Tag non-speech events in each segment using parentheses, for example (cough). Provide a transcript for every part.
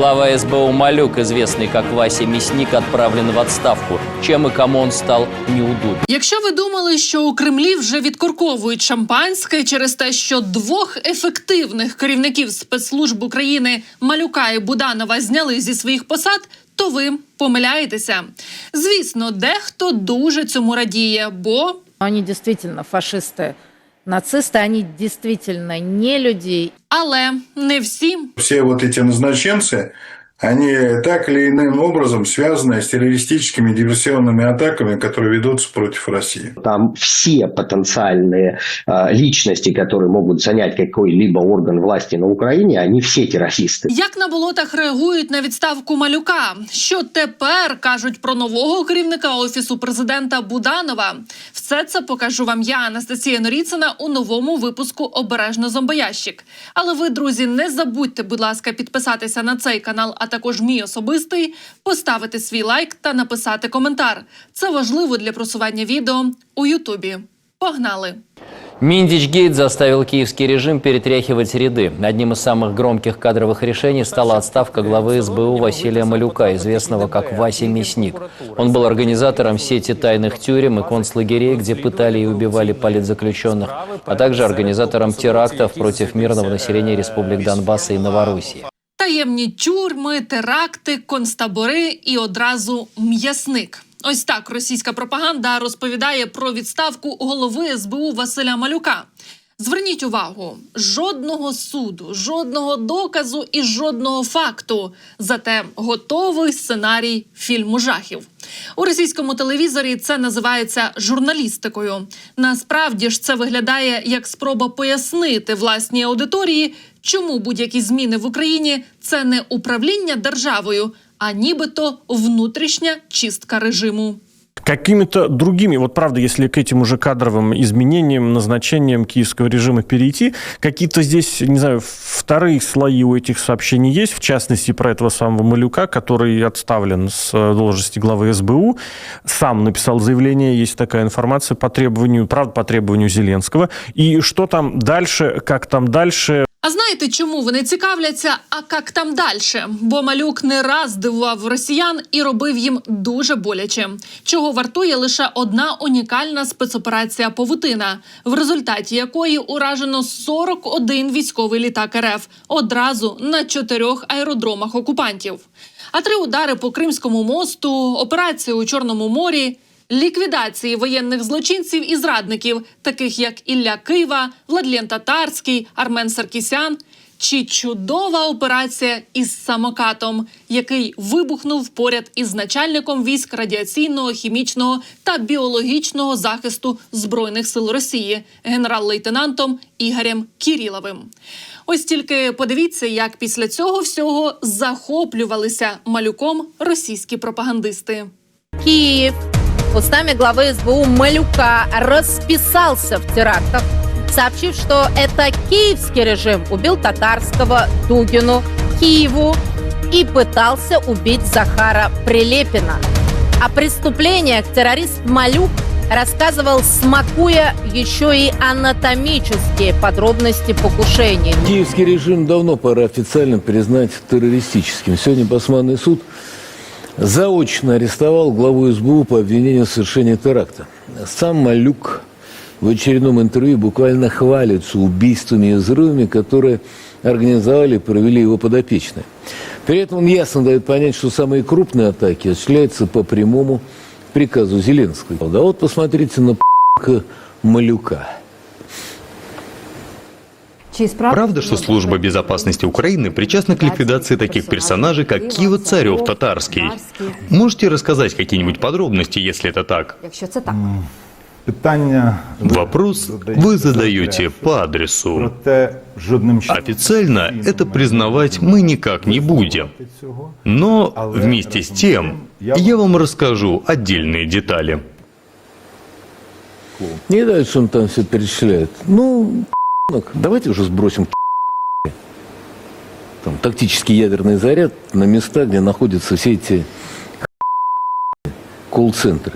Глава СБУ Малюк, известный как Вася Мясник, отправлен в отставку. Чем и кому он стал неудобен. Якщо ви думали, що у Кремлі вже відкорковують шампанське через те, що двох ефективних керівників спецслужб України Малюка і Буданова зняли зі своїх посад, то ви помиляєтеся. Звісно, дехто дуже цьому радіє, бо Они действительно фашисты, нацисты, они действительно не люди. але не всі. все вот эти назначенцы, они так или иным образом связаны с террористическими диверсионными атаками, которые ведутся против России. Там все потенциальные э, личности, которые могут занять какой-либо орган власти на Украине, они все террористы. Як на болотах реагують на відставку малюка? Що тепер кажуть про нового керівника офісу президента Буданова? Все це покажу вам я, Анастасія Норіцина, у новому випуску Обережно зомбоящик. Але ви, друзі, не забудьте, будь ласка, підписатися на цей канал, а також мій особистий, поставити свій лайк та написати коментар. Це важливо для просування відео у Ютубі. Погнали! Миндичгейт заставил киевский режим перетряхивать ряды. Одним из самых громких кадровых решений стала отставка главы СБУ Василия Малюка, известного как Вася Мясник. Он был организатором сети тайных тюрем и концлагерей, где пытали и убивали политзаключенных, а также организатором терактов против мирного населения республик Донбасса и Новороссии. Таємні тюрми, теракти, концтабори і одразу м'ясник. Ось так російська пропаганда розповідає про відставку голови СБУ Василя Малюка. Зверніть увагу: жодного суду, жодного доказу і жодного факту. Зате готовий сценарій фільму жахів. У російському телевізорі це називається журналістикою. Насправді ж це виглядає як спроба пояснити власній аудиторії, чому будь-які зміни в Україні це не управління державою, а нібито внутрішня чистка режиму. какими-то другими, вот правда, если к этим уже кадровым изменениям, назначениям киевского режима перейти, какие-то здесь, не знаю, вторые слои у этих сообщений есть, в частности, про этого самого Малюка, который отставлен с э, должности главы СБУ, сам написал заявление, есть такая информация по требованию, правда, по требованию Зеленского. И что там дальше, как там дальше, А знаєте, чому вони цікавляться? А як там далі? Бо малюк не раз дивував росіян і робив їм дуже боляче. Чого вартує лише одна унікальна спецоперація Павутина, в результаті якої уражено 41 військовий літак РФ одразу на чотирьох аеродромах окупантів. А три удари по Кримському мосту, операції у Чорному морі. Ліквідації воєнних злочинців і зрадників, таких як Ілля Кива, Владлен Татарський, Армен Саркісян, чи чудова операція із самокатом, який вибухнув поряд із начальником військ радіаційного, хімічного та біологічного захисту збройних сил Росії, генерал-лейтенантом Ігорем Кіріловим. Ось тільки подивіться, як після цього всього захоплювалися малюком російські пропагандисти. Киев устами главы СБУ Малюка расписался в терактах, сообщив, что это киевский режим убил Татарского, Дугину, Киеву и пытался убить Захара Прилепина. О преступлениях террорист Малюк рассказывал, смакуя еще и анатомические подробности покушений. Киевский режим давно пора официально признать террористическим. Сегодня Басманный суд заочно арестовал главу СБУ по обвинению в совершении теракта. Сам Малюк в очередном интервью буквально хвалится убийствами и взрывами, которые организовали и провели его подопечные. При этом он ясно дает понять, что самые крупные атаки осуществляются по прямому приказу Зеленского. Да вот посмотрите на Малюка. Правда, что служба безопасности Украины причастна к ликвидации таких персонажей, как Киева Царев Татарский? Можете рассказать какие-нибудь подробности, если это так? Вопрос вы задаете по адресу. Официально это признавать мы никак не будем. Но вместе с тем я вам расскажу отдельные детали. И дальше он там все перечисляет. Ну, давайте уже сбросим там, тактический ядерный заряд на места, где находятся все эти колл-центры.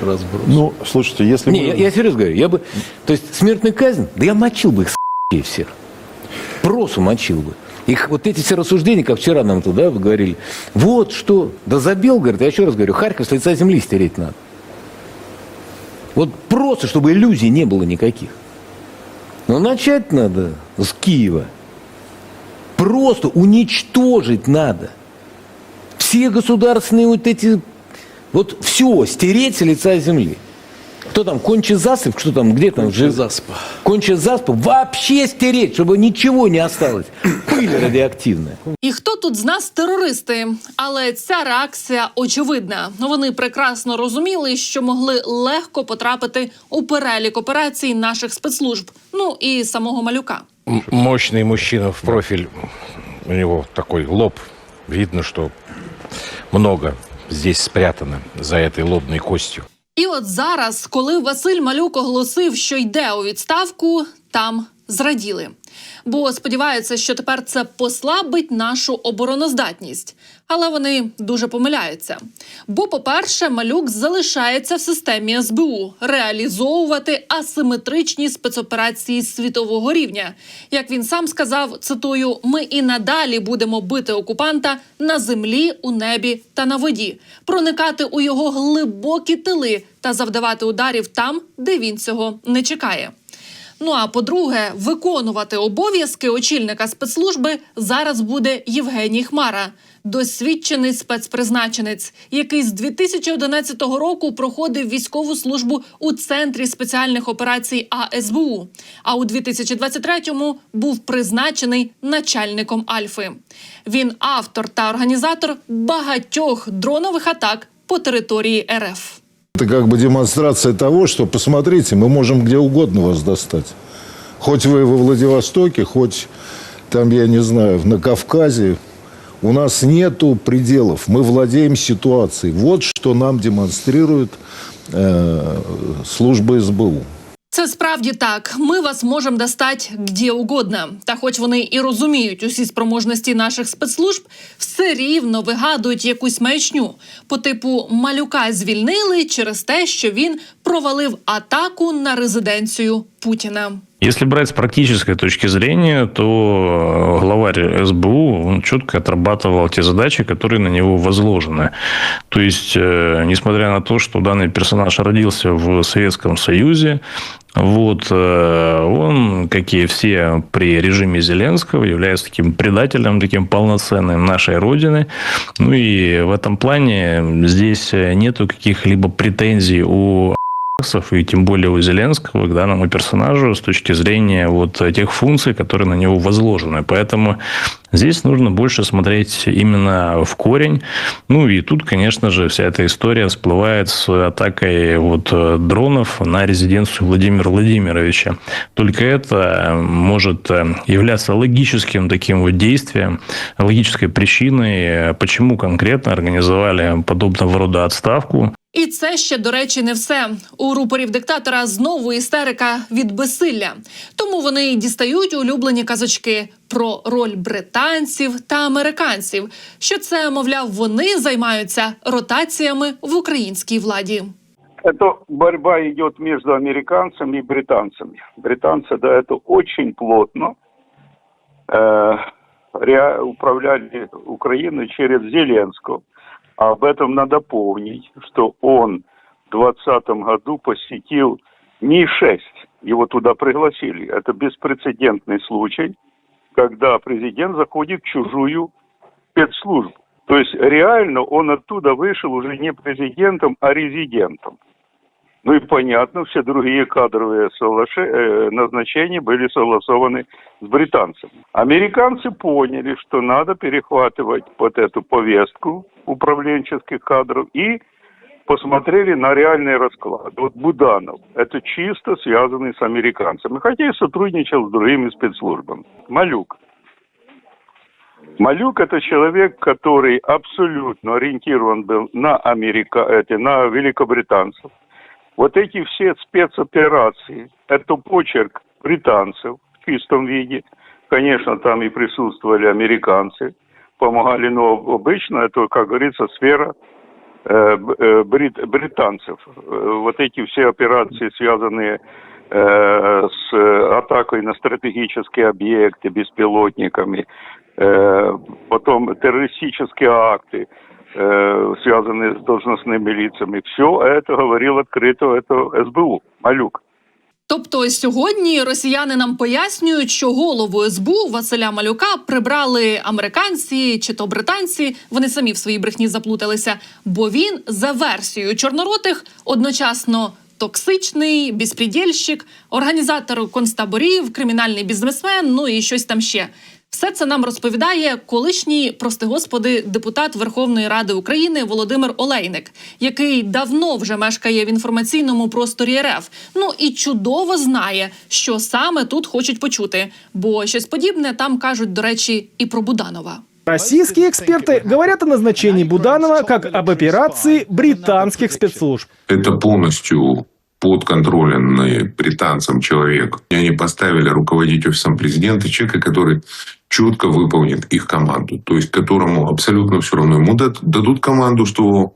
Разброс. Ну, слушайте, если Не, мы- я, я серьезно говорю, я бы... То есть смертная казнь, да я мочил бы их всех. Просто мочил бы. Их вот эти все рассуждения, как вчера нам туда вы говорили, вот что, да забил, говорит, я еще раз говорю, Харьков с лица земли стереть надо. Вот просто, чтобы иллюзий не было никаких. Но начать надо с Киева. Просто уничтожить надо. Все государственные вот эти... Вот все, стереть с лица земли. Кто там, конче засыпь, что там, где там? Конче заспа. Конче заспа. Вообще стереть, чтобы ничего не осталось. (coughs) Пыль радиоактивная. І хто тут з нас терористи? Але ця реакція очевидна. Вони прекрасно розуміли, що могли легко потрапити у перелік операцій наших спецслужб. Ну і самого малюка. М- мощный мужчина в профиль. У него такой лоб. Видно, что много здесь спрятано за этой лобной костью. І от зараз, коли Василь Малюк оголосив, що йде у відставку, там зраділи. Бо сподіваються, що тепер це послабить нашу обороноздатність. Але вони дуже помиляються. Бо, по-перше, малюк залишається в системі СБУ реалізовувати асиметричні спецоперації світового рівня. Як він сам сказав, цитую: ми і надалі будемо бити окупанта на землі, у небі та на воді, проникати у його глибокі тили та завдавати ударів там, де він цього не чекає. Ну а по-друге, виконувати обов'язки очільника спецслужби зараз буде Євгеній Хмара, досвідчений спецпризначенець, який з 2011 року проходив військову службу у центрі спеціальних операцій АСБУ. А у 2023-му був призначений начальником Альфи. Він автор та організатор багатьох дронових атак по території РФ. Это как бы демонстрация того, что, посмотрите, мы можем где угодно вас достать. Хоть вы во Владивостоке, хоть там, я не знаю, на Кавказе. У нас нету пределов. Мы владеем ситуацией. Вот что нам демонстрирует э, служба СБУ. Це справді так. Ми вас можемо достати де угодно. Та хоч вони і розуміють усі спроможності наших спецслужб, все рівно вигадують якусь маячню. По типу малюка звільнили через те, що він провалив атаку на резиденцію Путіна. Если брать с практической точки зрения, то э, главарь СБУ он четко отрабатывал те задачи, которые на него возложены. То есть, э, несмотря на то, что данный персонаж родился в Советском Союзе, вот, э, он, как и все при режиме Зеленского, является таким предателем, таким полноценным нашей Родины. Ну и в этом плане здесь нету каких-либо претензий у и тем более у Зеленского к данному персонажу с точки зрения вот тех функций, которые на него возложены. Поэтому здесь нужно больше смотреть именно в корень. Ну и тут, конечно же, вся эта история всплывает с атакой вот э, дронов на резиденцию Владимира Владимировича. Только это может э, являться логическим таким вот действием, логической причиной, э, почему конкретно организовали подобного рода отставку. І це ще, до речі, не все. У рупорів диктатора знову істерика від безсилля. Тому вони й дістають улюблені казочки про роль британців та американців. Що це, мовляв, вони займаються ротаціями в українській владі. Это борьба идет между американцами и британцами. Британцы до этого очень плотно э, ре- управляли Украиной через Зеленского. А об этом надо помнить, что он в 2020 году посетил Ми-6. Его туда пригласили. Это беспрецедентный случай, Когда президент заходит в чужую спецслужбу. То есть реально он оттуда вышел уже не президентом, а резидентом. Ну и понятно, все другие кадровые э, назначения были согласованы с британцами. Американцы поняли, что надо перехватывать вот эту повестку управленческих кадров и посмотрели на реальный расклад. Вот Буданов – это чисто связанный с американцами, хотя и сотрудничал с другими спецслужбами. Малюк. Малюк – это человек, который абсолютно ориентирован был на, Америка, эти, на великобританцев. Вот эти все спецоперации – это почерк британцев в чистом виде. Конечно, там и присутствовали американцы, помогали, но обычно это, как говорится, сфера брит- британцев. Э, Вот эти все операции, связанные э, с атакой на стратегические объекты беспилотниками, э, потом террористические акты, э, связанные с должностными лицами. Все это говорил открыто это СБУ, Малюк. Тобто сьогодні росіяни нам пояснюють, що голову СБУ Василя Малюка прибрали американці чи то британці. Вони самі в своїй брехні заплуталися, бо він за версією чорноротих одночасно. Токсичний, безпредельщик, організатор концтаборів, кримінальний бізнесмен, ну і щось там ще. Все це нам розповідає колишній, прости господи, депутат Верховної Ради України Володимир Олейник, який давно вже мешкає в інформаційному просторі РФ. Ну і чудово знає, що саме тут хочуть почути, бо щось подібне там кажуть, до речі, і про Буданова. Российские эксперты говорят о назначении Буданова как об операции британских спецслужб. Это полностью подконтрольный британцам человек. И они поставили руководить офисом президента человека, который четко выполнит их команду. То есть которому абсолютно все равно. Ему дад- дадут команду, что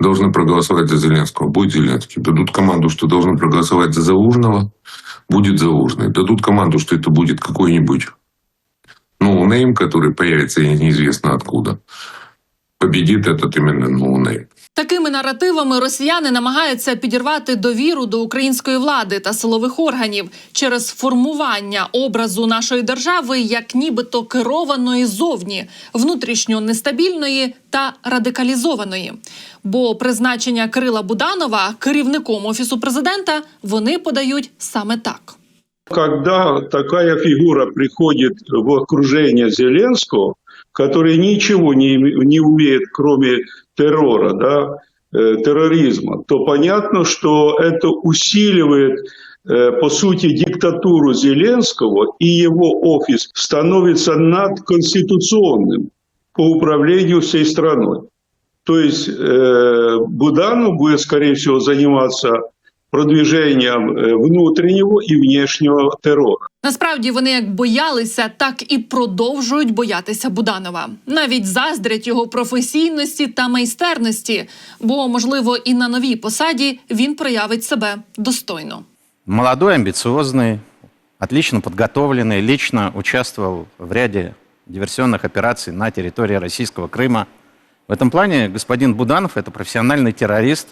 должны проголосовать за Зеленского, будет Зеленский. Дадут команду, что должны проголосовать за Залужного, будет Залужный. Дадут команду, что это будет какой-нибудь ноунейм, который появится неизвестно откуда. Победит этот именно ноунейм. Такими наративами росіяни намагаються підірвати довіру до української влади та силових органів через формування образу нашої держави як нібито керованої зовні, внутрішньо нестабільної та радикалізованої. Бо призначення Кирила Буданова керівником офісу президента вони подають саме так. Когда такая фигура приходит в окружение Зеленского, который ничего не, не умеет, кроме террора, да, э, терроризма, то понятно, что это усиливает, э, по сути, диктатуру Зеленского, и его офис становится надконституционным по управлению всей страной. То есть э, Буданов будет, скорее всего, заниматься продвижением э, внутреннего и внешнего террора. Насправді вони як боялися, так і продовжують боятися Буданова. Навіть заздрять його професійності та майстерності, бо можливо і на новій посаді він проявить себе достойно. Молодой, амбициозный, отлично подготовленный, лично участвовал в ряде диверсионных операций на территории российского Крыма. В этом плане господин Буданов – это профессиональный террорист,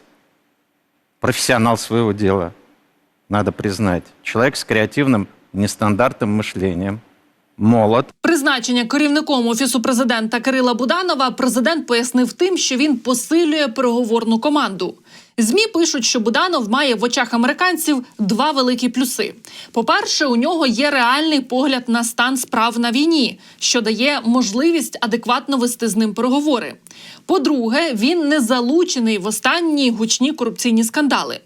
профессионал своего дела, надо признать. Человек с креативным, нестандартным мышлением, молод, Призначення керівником офісу президента Кирила Буданова президент пояснив тим, що він посилює переговорну команду. Змі пишуть, що Буданов має в очах американців два великі плюси. По-перше, у нього є реальний погляд на стан справ на війні, що дає можливість адекватно вести з ним переговори. По-друге, він не залучений в останні гучні корупційні скандали.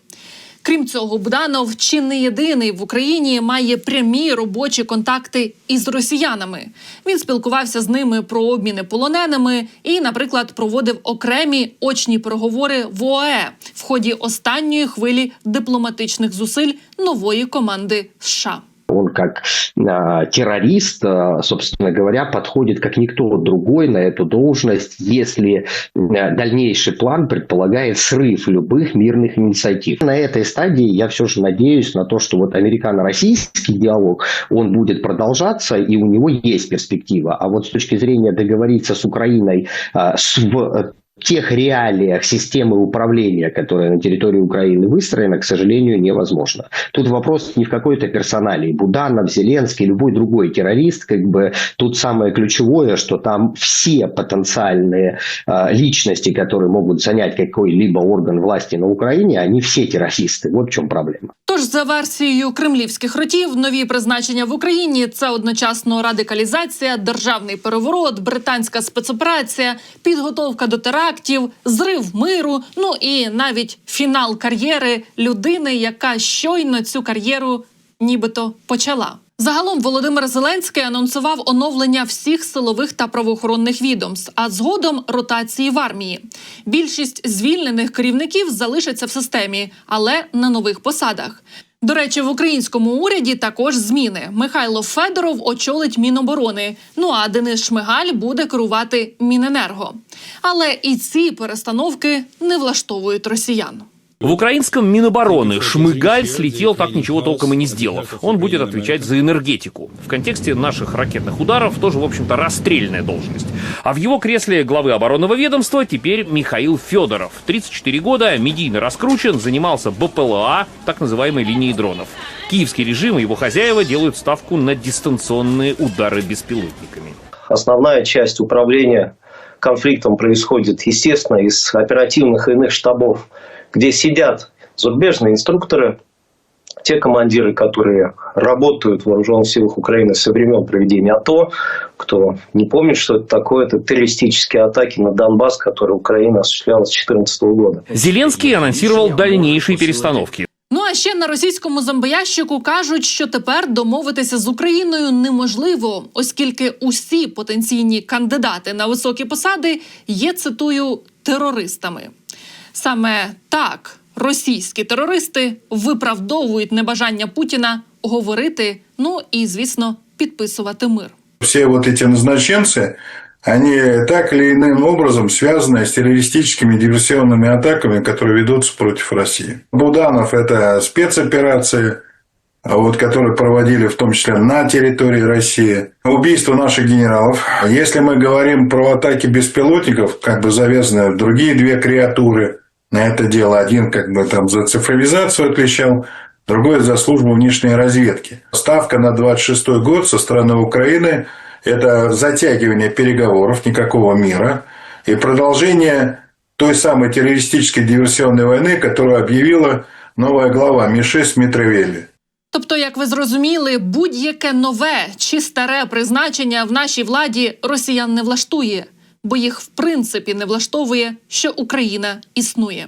Крім цього, Буданов чи не єдиний в Україні має прямі робочі контакти із росіянами. Він спілкувався з ними про обміни полоненими і, наприклад, проводив окремі очні переговори в ОАЕ в ході останньої хвилі дипломатичних зусиль нової команди США. Он как э, террорист, э, собственно говоря, подходит как никто другой на эту должность, если э, дальнейший план предполагает срыв любых мирных инициатив. На этой стадии я все же надеюсь на то, что вот американо-российский диалог, он будет продолжаться, и у него есть перспектива. А вот с точки зрения договориться с Украиной э, с, в тех реалиях системы управления, которая на территории Украины выстроена, к сожалению, невозможно. Тут вопрос не в какой-то персоналии. Буданов, Зеленский, любой другой террорист, как бы тут самое ключевое, что там все потенциальные э, личности, которые могут занять какой-либо орган власти на Украине, они все террористы. Вот в чем проблема. Тож, за версією кремлівських ротів, нові призначення в Україні це одночасно радикалізація, державний переворот, британська спецоперація, підготовка до терактів, зрив миру. Ну і навіть фінал кар'єри людини, яка щойно цю кар'єру нібито почала. Загалом Володимир Зеленський анонсував оновлення всіх силових та правоохоронних відомств, а згодом ротації в армії. Більшість звільнених керівників залишаться в системі, але на нових посадах. До речі, в українському уряді також зміни. Михайло Федоров очолить Міноборони. Ну а Денис Шмигаль буде керувати Міненерго. Але і ці перестановки не влаштовують росіян. В украинском Минобороны Шмыгаль слетел так ничего толком и не сделав. Он будет отвечать за энергетику. В контексте наших ракетных ударов тоже, в общем-то, расстрельная должность. А в его кресле главы оборонного ведомства теперь Михаил Федоров. 34 года, медийно раскручен, занимался БПЛА, так называемой линией дронов. Киевский режим и его хозяева делают ставку на дистанционные удары беспилотниками. Основная часть управления конфликтом происходит, естественно, из оперативных и иных штабов, где сидят зарубежные инструкторы, те командиры, которые работают в вооруженных силах Украины со времен проведения АТО, кто не помнит, что это такое, это террористические атаки на Донбасс, которые Украина осуществляла с 2014 года. Зеленский анонсировал дальнейшие перестановки. Ну а ще на російському зомбоящику кажуть, що тепер домовитися з Україною неможливо, оскільки усі потенційні кандидати на високі посади є цитую терористами. Саме так російські терористи виправдовують небажання Путіна говорити, ну і звісно, підписувати мир. Все вот эти назначенцы, они так или иным образом связаны с террористическими диверсионными атаками, которые ведутся против России. Буданов – это спецоперации, вот, которые проводили в том числе на территории России. Убийство наших генералов. Если мы говорим про атаки беспилотников, как бы завязаны другие две креатуры на это дело. Один как бы там за цифровизацию отвечал, другой за службу внешней разведки. Ставка на 26 год со стороны Украины – это затягивание переговоров, никакого мира и продолжение той самой террористической диверсионной войны, которую объявила новая глава Мишель Митревелли. Тобто, як ви зрозуміли, будь-яке нове чи старе призначення в нашій владі росіян не влаштує, бо їх в принципі не влаштовує, що Україна існує.